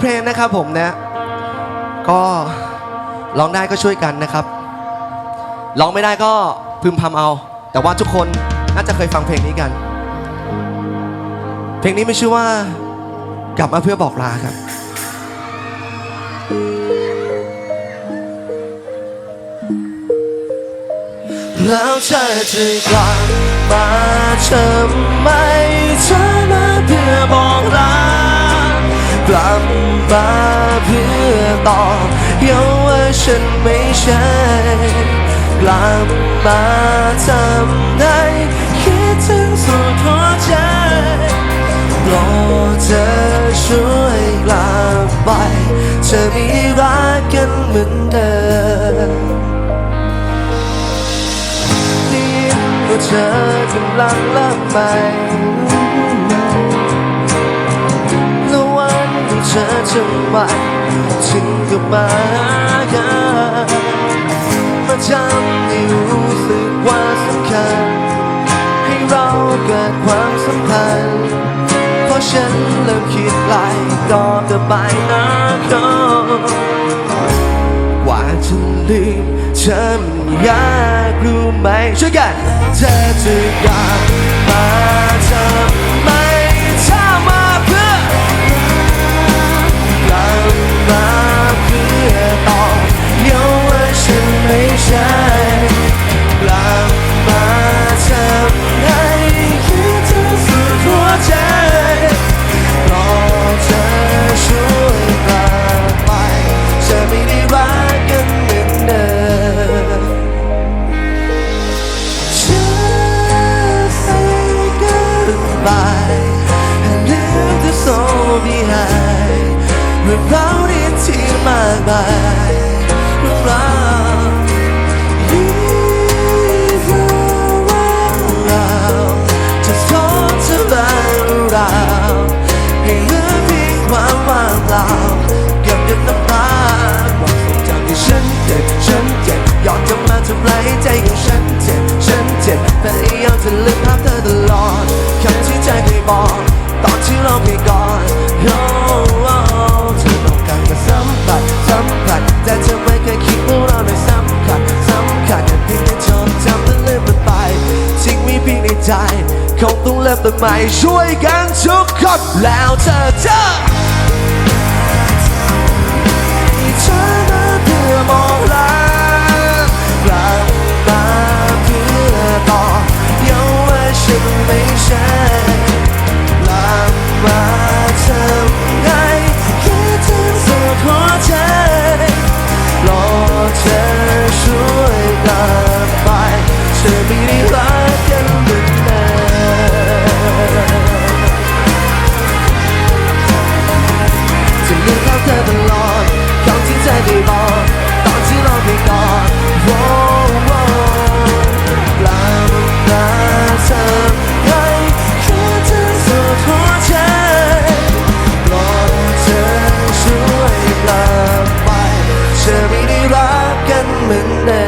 เพลงนะครับผมนะ ก็ร้องได้ก็ช่วยกันนะครับร้องไม่ได้ก็พึมพำเอา แต่ว่าทุกคนน่าจะเคยฟังเพลงนี้กัน เพลงนี้มีชื่อว่า กลับมาเพื่อบอกลาครับแล้วเธอจะกลับมาทำไมเธอมาเพื่อบอกลา กลับมาเพื่อตอบย้ำว่าฉันไม่ใช่กลับมาทำให้คิดถึงสุดหัวใจโปรดเธอช่วยกลับไปเธอมีรักกันเหมือนเดิมได้ยินว่าเธอกำลังเริ่มใหม่ ที่เธอจะมาถึงกับมากันมาทำให้รู้สึกว่าสำคัญ ให้เราเกิดความสัมพันธ์เพราะฉันเริ่มคิดไกลก็จะไปนะเขากว่าจะลืมเธอมันยากรู้ไหมช่วยกันเธอจะกลับ ใหม่ช่วยกันทุกคนแล้วเธอเธอ อช่